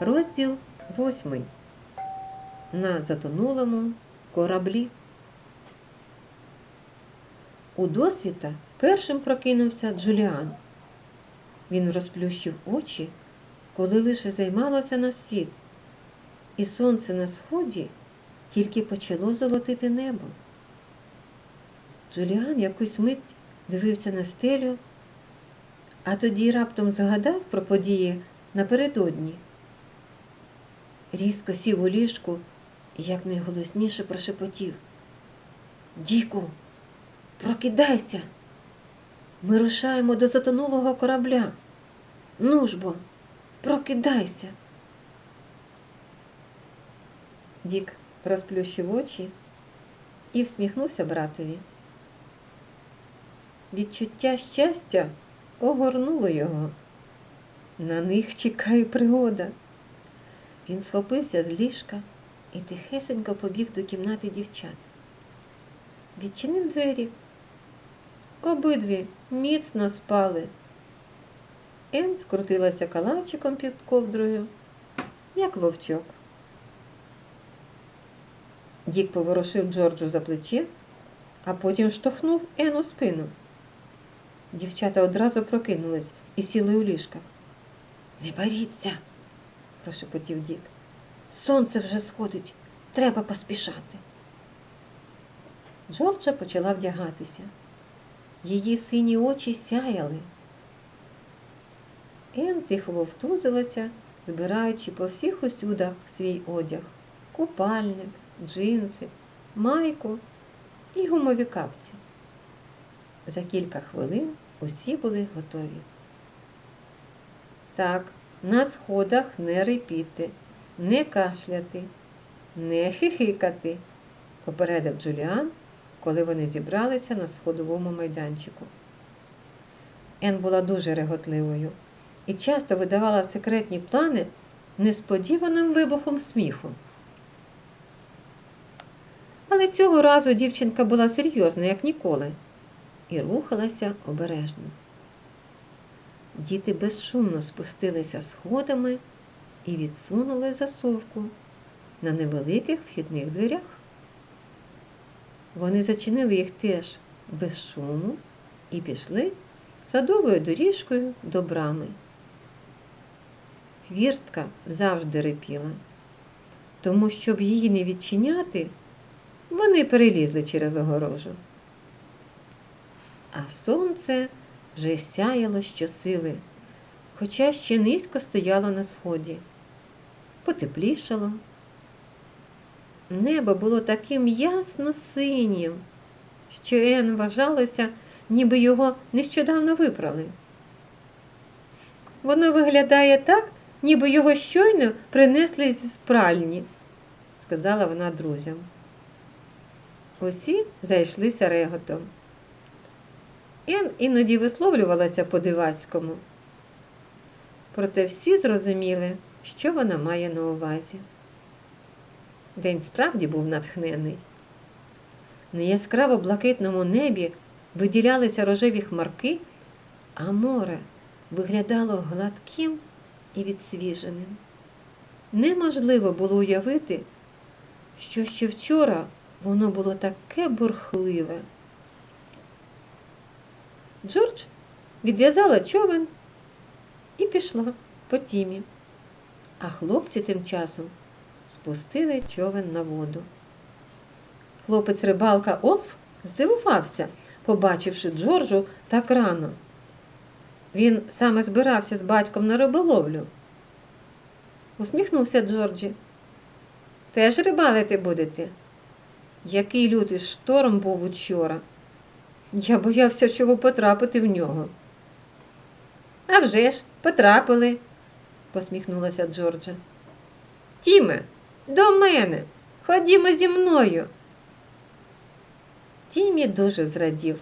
Розділ восьмий. На затонулому кораблі. У досвіта першим прокинувся Джуліан. Він розплющив очі, коли лише займалося на світ, і сонце на сході тільки почало золотити небо. Джуліан якусь мить дивився на стелю, а тоді раптом згадав про події напередодні. Різко сів у ліжку і якнайголосніше прошепотів. Діку, прокидайся. Ми рушаємо до затонулого корабля. Ну ж бо, прокидайся. Дік розплющив очі і всміхнувся братові. Відчуття щастя огорнуло його. На них чекає пригода. Він схопився з ліжка і тихесенько побіг до кімнати дівчат. Відчинив двері. Обидві міцно спали. Ен скрутилася калачиком під ковдрою, як вовчок. Дік поворушив Джорджу за плече, а потім штовхнув Ен у спину. Дівчата одразу прокинулись і сіли у ліжках. Не боріться, прошепотів Дік. Сонце вже сходить, треба поспішати. Джорджа почала вдягатися. Її сині очі сяяли. Ен тихо вовтузилася, збираючи по всіх усюдах свій одяг, купальник, джинси, майку і гумові капці. За кілька хвилин усі були готові. Так, на сходах не рипіти, не кашляти, не хихикати, попередив Джуліан, коли вони зібралися на сходовому майданчику. Ен була дуже реготливою і часто видавала секретні плани несподіваним вибухом сміху. Але цього разу дівчинка була серйозна, як ніколи, і рухалася обережно. Діти безшумно спустилися сходами і відсунули засувку на невеликих вхідних дверях. Вони зачинили їх теж без шуму і пішли садовою доріжкою до брами. Хвіртка завжди рипіла, тому, щоб її не відчиняти, вони перелізли через огорожу. А сонце вже сяяло щосили, хоча ще низько стояло на сході. Потеплішало. Небо було таким ясно синім, що Ен вважалося, ніби його нещодавно випрали. Воно виглядає так, ніби його щойно принесли зі спральні, сказала вона друзям. Усі зайшлися реготом. Ен іноді висловлювалася по-дивацькому. Проте всі зрозуміли, що вона має на увазі. День справді був натхнений. На яскраво блакитному небі виділялися рожеві хмарки, а море виглядало гладким і відсвіженим. Неможливо було уявити, що ще вчора воно було таке бурхливе. Джордж відв'язала човен і пішла по тімі, а хлопці тим часом спустили човен на воду. Хлопець рибалка Олф здивувався, побачивши Джорджу так рано. Він саме збирався з батьком на риболовлю. Усміхнувся Джорджі. Теж рибалити будете? Який лютий шторм був учора. Я боявся, що ви потрапите в нього. «А вже ж, потрапили, посміхнулася Джорджа. Тіме, до мене. Ходімо зі мною. Тімі дуже зрадів,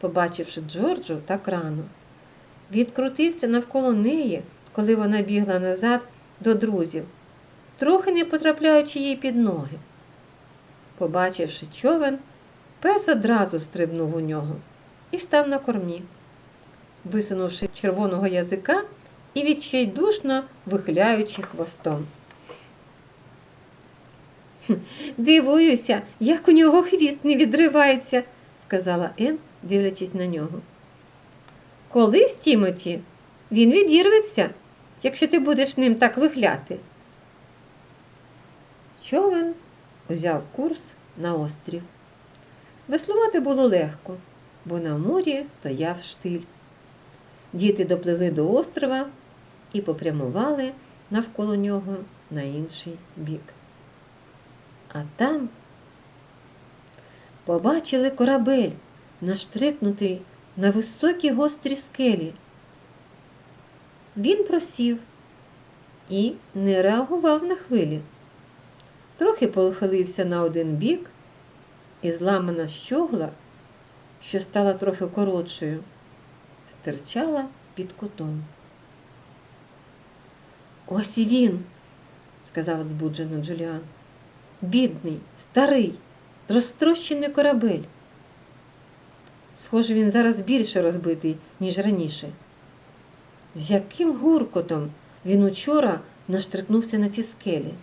побачивши Джорджу так рано. Відкрутився навколо неї, коли вона бігла назад до друзів, трохи не потрапляючи їй під ноги. Побачивши човен, пес одразу стрибнув у нього і став на кормі. Висунувши червоного язика, і відчайдушно вихиляючи хвостом. Дивуюся, як у нього хвіст не відривається, сказала Ен, дивлячись на нього. Колись, Тімоті, він відірветься, якщо ти будеш ним так вихляти. Човен узяв курс на острів. Веслувати було легко, бо на морі стояв штиль. Діти допливли до острова і попрямували навколо нього на інший бік. А там побачили корабель, наштрикнутий на високій гострій скелі. Він просів і не реагував на хвилі. Трохи похилився на один бік, і зламана щогла, що стала трохи коротшою, стирчала під кутом. Ось і він, сказав збуджено Джуліан. Бідний, старий, розтрощений корабель. Схоже, він зараз більше розбитий, ніж раніше. З яким гуркотом він учора наштрикнувся на ці скелі?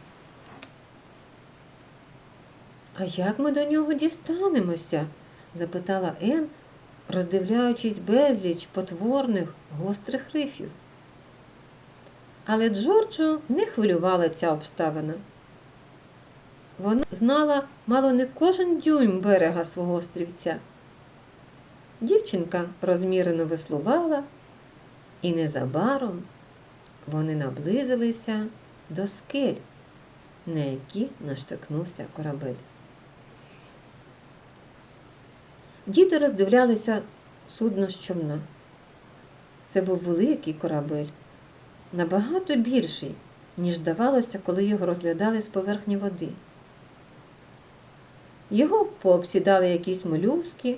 А як ми до нього дістанемося? запитала Ен, роздивляючись безліч потворних гострих рифів. Але Джорджу не хвилювала ця обставина. Вона знала мало не кожен дюйм берега свого острівця. Дівчинка розмірено веслувала, і незабаром вони наблизилися до скель, на які наштикнувся корабель. Діти роздивлялися судно з човна. Це був великий корабель, набагато більший, ніж здавалося, коли його розглядали з поверхні води. Його пообсідали якісь молюски,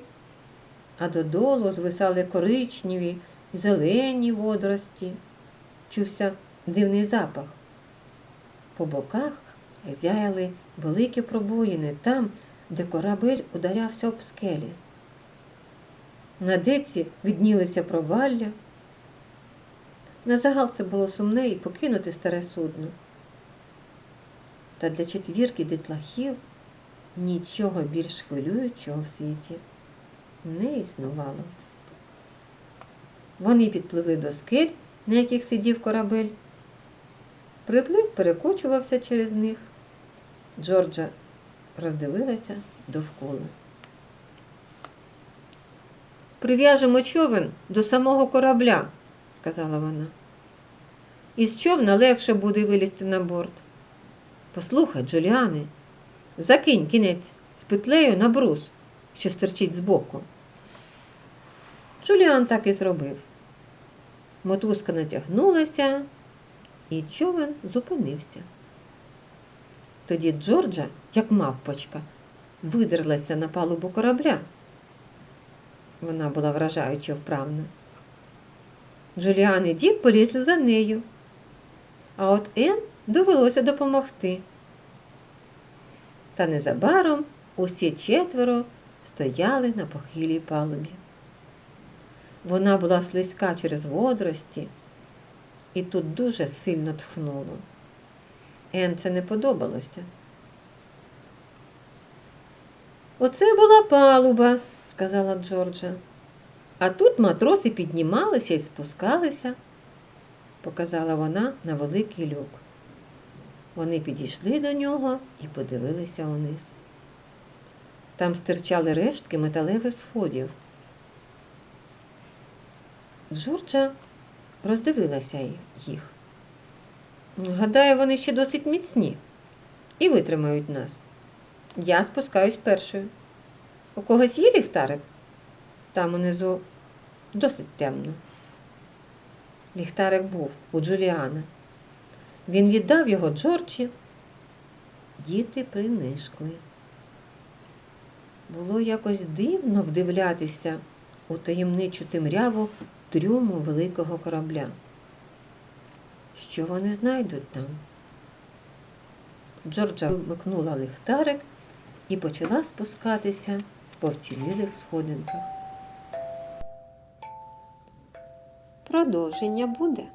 а додолу звисали коричневі й зелені водорості. Чувся дивний запах. По боках зяяли великі пробоїни там, де корабель ударявся об скелі. На деці віднілися провалля. На загал це було сумне і покинути старе судно. Та для четвірки дітлахів нічого більш хвилюючого в світі не існувало. Вони підпливли до скель, на яких сидів корабель. Приплив перекочувався через них. Джорджа роздивилася довкола. Прив'яжемо човен до самого корабля, сказала вона. Із човна легше буде вилізти на борт. Послухай, Джуліане, закинь кінець з петлею на брус, що стерчить збоку. Джуліан так і зробив. Мотузка натягнулася, і човен зупинився. Тоді Джорджа, як мавпочка, видерлася на палубу корабля. Вона була вражаюче вправна. Джуліан і Дік полізли за нею, а от Ен довелося допомогти. Та незабаром усі четверо стояли на похилій палубі. Вона була слизька через водорості, і тут дуже сильно тхнуло. Ен це не подобалося. Оце була палуба, сказала Джорджа. А тут матроси піднімалися і спускалися, показала вона на великий люк. Вони підійшли до нього і подивилися униз. Там стирчали рештки металевих сходів. Джорджа роздивилася їх. Гадаю, вони ще досить міцні і витримають нас. Я спускаюсь першою. У когось є ліхтарик? Там унизу досить темно. Ліхтарик був у Джуліана. Він віддав його Джорджі. Діти принишкли. Було якось дивно вдивлятися у таємничу темряву трюму великого корабля. Що вони знайдуть там? Джорджа вмикнула ліхтарик і почала спускатися по вцілілих сходинках. Продовження буде.